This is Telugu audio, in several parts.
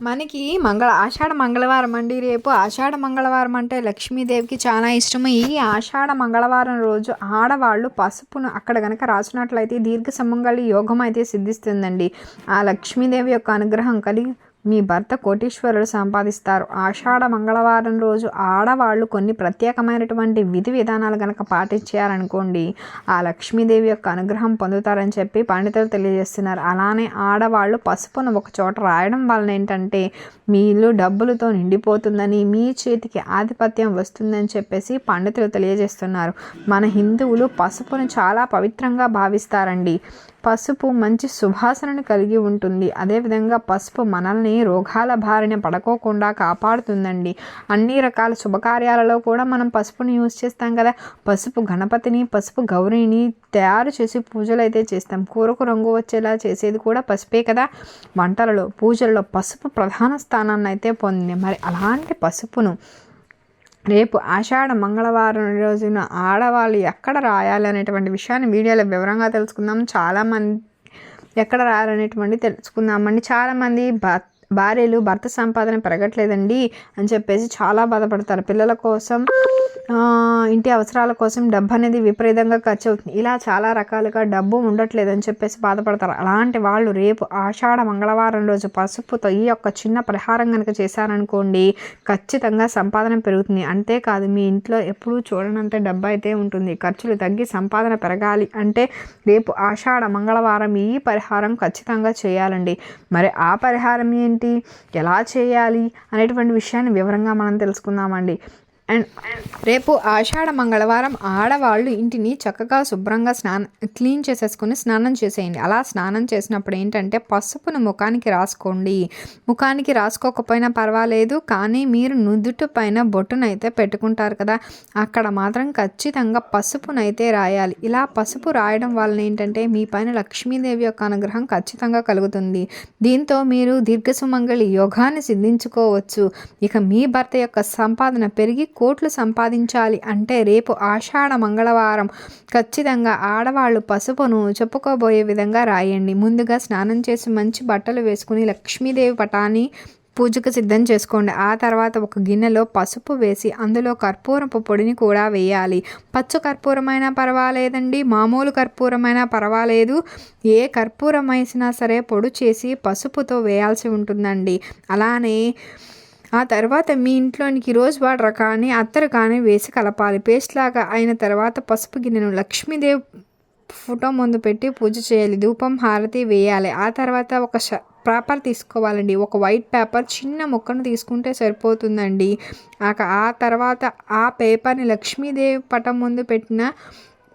మనకి మంగళ ఆషాఢ మంగళవారం అండి. రేపు ఆషాఢ మంగళవారం అంటే లక్ష్మీదేవికి చాలా ఇష్టం ఈ ఆషాఢ మంగళవారం రోజు ఆడవాళ్ళు పసుపును అక్కడ కనుక రాసినట్లయితే దీర్ఘ సమంగళి యోగం అయితే సిద్ధిస్తుందండి. ఆ లక్ష్మీదేవి యొక్క అనుగ్రహం కలిగి మీ భర్త కోటీశ్వరుడు సంపాదిస్తారు. ఆషాఢ మంగళవారం రోజు ఆడవాళ్ళు కొన్ని ప్రత్యేకమైనటువంటి విధి విధానాలు కనుక పాటించారనుకోండి ఆ లక్ష్మీదేవి యొక్క అనుగ్రహం పొందుతారని చెప్పి పండితులు తెలియజేస్తున్నారు. అలానే ఆడవాళ్ళు పసుపును ఒక చోట రాయడం వలన ఏంటంటే మీ ఇల్లు డబ్బులతో నిండిపోతుందని మీ చేతికి ఆధిపత్యం వస్తుందని చెప్పేసి పండితులు తెలియజేస్తున్నారు. మన హిందువులు పసుపును చాలా పవిత్రంగా భావిస్తారండి. పసుపు మంచి సువాసనను కలిగి ఉంటుంది. అదేవిధంగా పసుపు మనల్ని రోగాల బారిన పడకోకుండా కాపాడుతుందండి. అన్ని రకాల శుభకార్యాలలో కూడా మనం పసుపుని యూజ్ చేస్తాం కదా. పసుపు గణపతిని పసుపు గౌరీని తయారు చేసి పూజలు అయితే చేస్తాం. కూరకు రంగు వచ్చేలా చేసేది కూడా పసుపే కదా. వంటలలో పూజలలో పసుపు ప్రధాన స్థానాన్ని అయితే పొందింది. మరి అలాంటి పసుపును రేపు ఆషాఢ మంగళవారం రోజున ఆడవాళ్ళు ఎక్కడ రాయాలి అనేటువంటి విషయాన్ని వీడియోలో వివరంగా తెలుసుకుందాం. చాలామంది ఎక్కడ రాయాలనేటువంటి తెలుసుకుందామండి. చాలామంది భర్త భార్యలు భర్త సంపాదన పెరగట్లేదండి అని చెప్పేసి చాలా బాధపడతారు. పిల్లల కోసం ఇంటి అవసరాల కోసం డబ్బు అనేది విపరీతంగా ఖర్చు అవుతుంది. ఇలా చాలా రకాలుగా డబ్బు ఉండట్లేదు అని చెప్పేసి బాధపడతారు. అలాంటి వాళ్ళు రేపు ఆషాఢ మంగళవారం రోజు పసుపుతో ఈ యొక్క చిన్న పరిహారం కనుక చేశారనుకోండి ఖచ్చితంగా సంపాదన పెరుగుతుంది. అంతేకాదు మీ ఇంట్లో ఎప్పుడూ చూడనంత డబ్బు అయితే ఉంటుంది. ఖర్చులు తగ్గి సంపాదన పెరగాలి అంటే రేపు ఆషాఢ మంగళవారం ఈ పరిహారం ఖచ్చితంగా చేయాలండి. మరి ఆ పరిహారం ఏంటి? ఎలా చేయాలి? అనేటువంటి విషయాన్ని వివరంగా మనం తెలుసుకుందామండి. అండ్ రేపు ఆషాఢ మంగళవారం ఆడవాళ్ళు ఇంటిని చక్కగా శుభ్రంగా స్నానం క్లీన్ చేసేసుకొని స్నానం చేసేయండి. అలా స్నానం చేసినప్పుడు ఏంటంటే పసుపును ముఖానికి రాసుకోండి. ముఖానికి రాసుకోకపోయినా పర్వాలేదు కానీ మీరు నుదుటి పైన బొట్టునైతే పెట్టుకుంటారు కదా అక్కడ మాత్రం ఖచ్చితంగా పసుపునైతే రాయాలి. ఇలా పసుపు రాయడం వలన ఏంటంటే మీ పైన లక్ష్మీదేవి యొక్క అనుగ్రహం ఖచ్చితంగా కలుగుతుంది. దీంతో మీరు దీర్ఘసుమంగళి యోగాన్ని సిద్ధించుకోవచ్చు. ఇక మీ భర్త యొక్క సంపాదన పెరిగి కోట్లు సంపాదించాలి అంటే రేపు ఆషాఢ మంగళవారం ఖచ్చితంగా ఆడవాళ్ళు పసుపును చెప్పుకోబోయే విధంగా రాయండి. ముందుగా స్నానం చేసి మంచి బట్టలు వేసుకుని లక్ష్మీదేవి పటాన్ని పూజకు సిద్ధం చేసుకోండి. ఆ తర్వాత ఒక గిన్నెలో పసుపు వేసి అందులో కర్పూరపు పొడిని కూడా వేయాలి. పచ్చ కర్పూరమైనా పర్వాలేదండి మామూలు కర్పూరమైనా పర్వాలేదు. ఏ కర్పూరం వేసినా సరే పొడి చేసి పసుపుతో వేయాల్సి ఉంటుందండి. అలానే ఆ తర్వాత మీ ఇంట్లోనికి రోజ్ వాటర్ కానీ అత్తరు కానీ వేసి కలపాలి. పేస్ట్ లాగా అయిన తర్వాత పసుపు గిన్నెను లక్ష్మీదేవి ఫోటో ముందు పెట్టి పూజ చేయాలి. ధూపం హారతి వేయాలి. ఆ తర్వాత ఒక పేపర్ తీసుకోవాలండి. ఒక వైట్ పేపర్ చిన్న ముక్కను తీసుకుంటే సరిపోతుందండి. ఆ తర్వాత ఆ పేపర్ని లక్ష్మీదేవి పటం ముందు పెట్టిన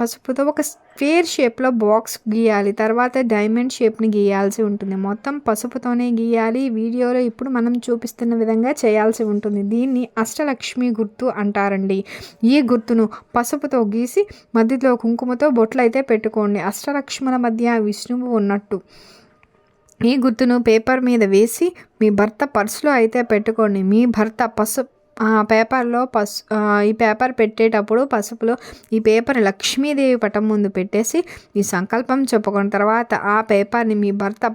పసుపుతో ఒక ఫేర్ షేప్లో బాక్స్ గీయాలి తర్వాత డైమండ్ షేప్ని గీయాల్సి ఉంటుంది. మొత్తం పసుపుతోనే గీయాలి. వీడియోలో ఇప్పుడు మనం చూపిస్తున్న విధంగా చేయాల్సి ఉంటుంది. దీన్ని అష్టలక్ష్మి గుర్తు అంటారండి. ఈ గుర్తును పసుపుతో గీసి మధ్యలో కుంకుమతో బొట్లు అయితే పెట్టుకోండి. అష్టలక్ష్ముల మధ్య విష్ణువు ఉన్నట్టు. ఈ గుర్తును పేపర్ మీద వేసి మీ భర్త పర్సులో అయితే పెట్టుకోండి. మీ భర్త పసుపు పేపర్లో పసు ఈ పేపర్ పెట్టేటప్పుడు పసుపులో ఈ పేపర్ లక్ష్మీదేవి పటం ముందు పెట్టేసి ఈ సంకల్పం చెప్పుకున్న తర్వాత ఆ పేపర్ని మీ భర్త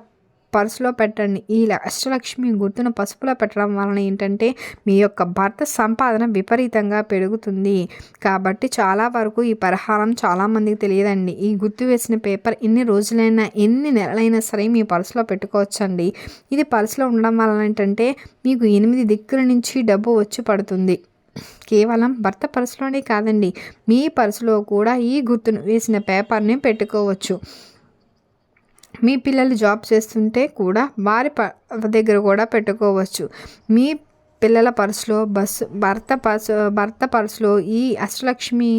పర్సులో పెట్టండి. ఈ అష్టలక్ష్మి గుర్తును పసుపులో పెట్టడం వలన ఏంటంటే మీ యొక్క భర్త సంపాదన విపరీతంగా పెరుగుతుంది. కాబట్టి చాలా వరకు ఈ పరిహారం చాలామందికి తెలియదండి. ఈ గుర్తు వేసిన పేపర్ ఎన్ని రోజులైనా ఎన్ని నెలలైనా సరే మీ పర్సులో పెట్టుకోవచ్చండి. ఇది పర్సులో ఉండడం వలన ఏంటంటే మీకు ఎనిమిది దిక్కుల నుంచి డబ్బు వచ్చి పడుతుంది. కేవలం భర్త పర్సులోనే కాదండి మీ పర్సులో కూడా ఈ గుర్తును వేసిన పేపర్ని పెట్టుకోవచ్చు. మీ పిల్లలు జాబ్ చేస్తుంటే కూడా వారి దగ్గర కూడా పెట్టుకోవచ్చు. మీ పిల్లల పర్సులో బస్సు భర్త పర్సు భర్త పర్సులో ఈ అష్టలక్ష్మి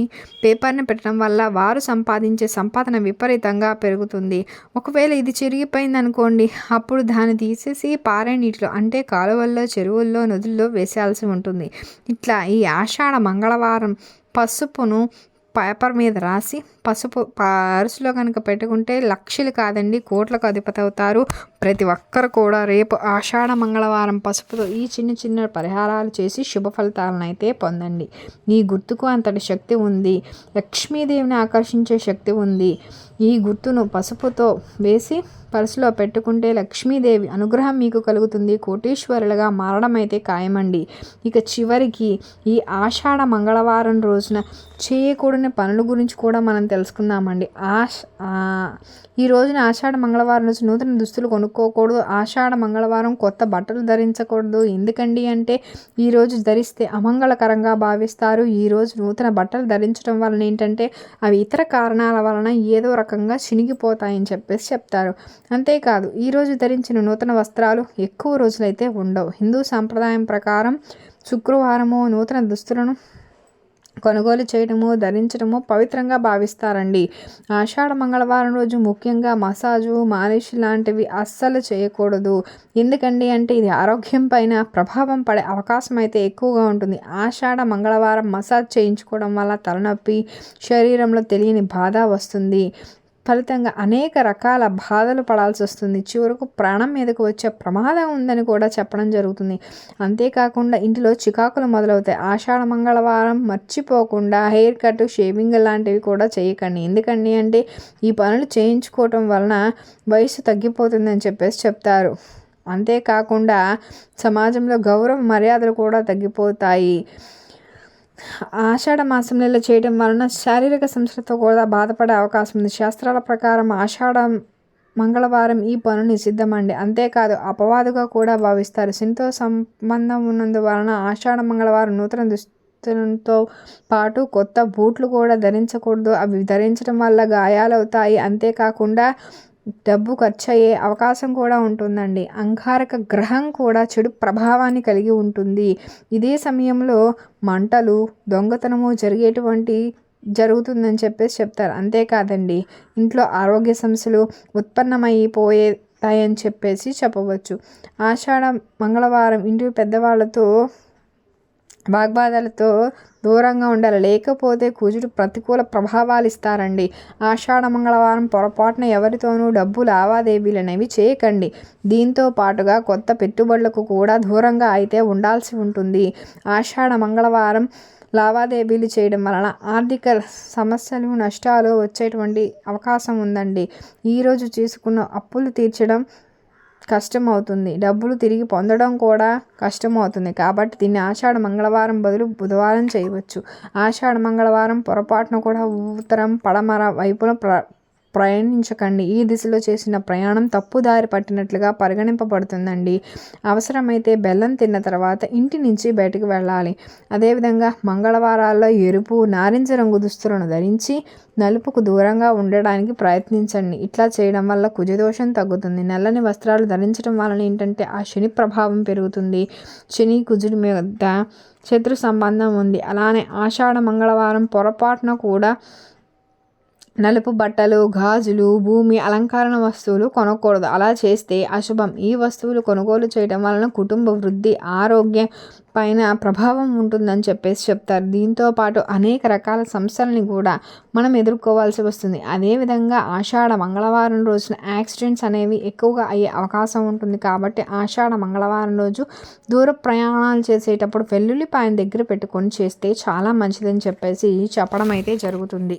పేపర్ని పెట్టడం వల్ల వారు సంపాదించే సంపాదన విపరీతంగా పెరుగుతుంది. ఒకవేళ ఇది చిరిగిపోయింది అనుకోండి అప్పుడు దాన్ని తీసేసి పారే నీటిలో అంటే కాలువల్లో చెరువుల్లో నదుల్లో వేసేయాల్సి ఉంటుంది. ఇట్లా ఈ ఆషాఢ మంగళవారం పసుపును పేపర్ మీద రాసి పసుపు పర్సులో కనుక పెట్టుకుంటే లక్షలు కాదండి కోట్లకు అధిపతి అవుతారు. ప్రతి ఒక్కరు కూడా రేపు ఆషాఢ మంగళవారం పసుపుతో ఈ చిన్న చిన్న పరిహారాలు చేసి శుభ ఫలితాలను అయితే పొందండి. ఈ గుర్తుకు అంతటి శక్తి ఉంది. లక్ష్మీదేవిని ఆకర్షించే శక్తి ఉంది. ఈ గుర్తును పసుపుతో వేసి పర్సులో పెట్టుకుంటే లక్ష్మీదేవి అనుగ్రహం మీకు కలుగుతుంది. కోటీశ్వరులుగా మారడం అయితే ఖాయమండి. ఇక చివరికి ఈ ఆషాఢ మంగళవారం రోజున చేయకూడని పనుల గురించి కూడా మనం తెలుసుకుందామండి. ఆష ఈ రోజున ఆషాఢ మంగళవారం రోజు నూతన దుస్తులు కొనుక్కోకూడదు. ఆషాఢ మంగళవారం కొత్త బట్టలు ధరించకూడదు. ఎందుకండి అంటే ఈరోజు ధరిస్తే అమంగళకరంగా భావిస్తారు. ఈరోజు నూతన బట్టలు ధరించడం వలన ఏంటంటే అవి ఇతర కారణాల వలన ఏదో రకంగా చినిగిపోతాయని చెప్పేసి చెప్తారు. అంతేకాదు ఈరోజు ధరించిన నూతన వస్త్రాలు ఎక్కువ రోజులైతే ఉండవు. హిందూ సాంప్రదాయం ప్రకారం శుక్రవారము నూతన దుస్తులను కొనుగోలు చేయడము ధరించడము పవిత్రంగా భావిస్తారండి. ఆషాఢ మంగళవారం రోజు ముఖ్యంగా మసాజు మాలిష్ లాంటివి అస్సలు చేయకూడదు. ఎందుకండి అంటే ఇది ఆరోగ్యం పైన ప్రభావం పడే అవకాశం అయితే ఎక్కువగా ఉంటుంది. ఆషాఢ మంగళవారం మసాజ్ చేయించుకోవడం వల్ల తలనొప్పి శరీరంలో తెలియని బాధ వస్తుంది. ఫలితంగా అనేక రకాల బాధలు పడాల్సి వస్తుంది. చివరకు ప్రాణం మీదకు వచ్చే ప్రమాదం ఉందని కూడా చెప్పడం జరుగుతుంది. అంతేకాకుండా ఇంటిలో చికాకులు మొదలవుతాయి. ఆషాఢ మంగళవారం మర్చిపోకుండా హెయిర్ కట్ షేవింగ్ లాంటివి కూడా చేయకండి. ఎందుకండి అంటే ఈ పనులు చేయించుకోవటం వలన వయసు తగ్గిపోతుందని చెప్పేసి చెప్తారు. అంతేకాకుండా సమాజంలో గౌరవ మర్యాదలు కూడా తగ్గిపోతాయి. ఆషాఢ మాసంలో ఇలా చేయడం వలన శారీరక సమస్యలతో కూడా బాధపడే అవకాశం ఉంది. శాస్త్రాల ప్రకారం ఆషాఢ మంగళవారం ఈ పను నిషిద్ధమండి అంతేకాదు అపవాదుగా కూడా భావిస్తారు. శనితో సంబంధం ఉన్నందువలన ఆషాఢ మంగళవారం నూతన దుస్తులతో పాటు కొత్త బూట్లు కూడా ధరించకూడదు. అవి ధరించడం వల్ల గాయాలవుతాయి. అంతేకాకుండా డబ్బు ఖర్చు అయ్యే అవకాశం కూడా ఉంటుందండి. అంగారక గ్రహం కూడా చెడు ప్రభావాన్ని కలిగి ఉంటుంది. ఇదే సమయంలో మంటలు దొంగతనము జరిగేటువంటి జరుగుతుందని చెప్పేసి చెప్తారు. అంతేకాదండి ఇంట్లో ఆరోగ్య సమస్యలు ఉత్పన్నమైపోయేతాయని చెప్పేసి చెప్పవచ్చు. ఆషాఢ మంగళవారం ఇంటి పెద్దవాళ్ళతో వాగ్వాదాలతో దూరంగా ఉండాలి. లేకపోతే కుజుడు ప్రతికూల ప్రభావాలు ఇస్తారండి. ఆషాఢ మంగళవారం పొరపాటున ఎవరితోనూ డబ్బు లావాదేవీలు అనేవి చేయకండి. దీంతో పాటుగా కొత్త పెట్టుబడులకు కూడా దూరంగా అయితే ఉండాల్సి ఉంటుంది. ఆషాఢ మంగళవారం లావాదేవీలు చేయడం వలన ఆర్థిక సమస్యలు నష్టాలు వచ్చేటువంటి అవకాశం ఉందండి. ఈరోజు చేసుకున్న అప్పులు తీర్చడం కష్టమవుతుంది. డబ్బులు తిరిగి పొందడం కూడా కష్టం అవుతుంది కాబట్టి దీన్ని ఆషాఢ మంగళవారం బదులు బుధవారం చేయవచ్చు. ఆషాఢ మంగళవారం పొరపాటున కూడా ఉత్తరం పడమర వైపున ప్ర ప్రయాణించకండి. ఈ దిశలో చేసిన ప్రయాణం తప్పుదారి పట్టినట్లుగా పరిగణింపబడుతుందండి. అవసరమైతే బెల్లం తిన్న తర్వాత ఇంటి నుంచి బయటకు వెళ్ళాలి. అదేవిధంగా మంగళవారాల్లో ఎరుపు నారింజ రంగు దుస్తులను ధరించి నలుపుకు దూరంగా ఉండడానికి ప్రయత్నించండి. ఇట్లా చేయడం వల్ల కుజదోషం తగ్గుతుంది. నల్లని వస్త్రాలు ధరించడం వలన ఏంటంటే ఆ శని ప్రభావం పెరుగుతుంది. శని కుజుడి మీద శత్రు సంబంధం ఉంది. అలానే ఆషాఢ మంగళవారం పొరపాటున కూడా నలుపు బట్టలు గాజులు భూమి అలంకరణ వస్తువులు కొనకూడదు. అలా చేస్తే అశుభం. ఈ వస్తువులు కొనుగోలు చేయడం వలన కుటుంబ వృద్ధి ఆరోగ్యం పైన ప్రభావం ఉంటుందని చెప్పేసి చెప్తారు. దీంతో పాటు అనేక రకాల సమస్యలని కూడా మనం ఎదుర్కోవాల్సి వస్తుంది. అదేవిధంగా ఆషాఢ మంగళవారం రోజున యాక్సిడెంట్స్ అనేవి ఎక్కువగా అయ్యే అవకాశం ఉంటుంది కాబట్టి ఆషాఢ మంగళవారం రోజు దూర ప్రయాణాలు చేసేటప్పుడు వెల్లుల్లిపాయన దగ్గర పెట్టుకొని చేస్తే చాలా మంచిదని చెప్పేసి చెప్పడం అయితే జరుగుతుంది.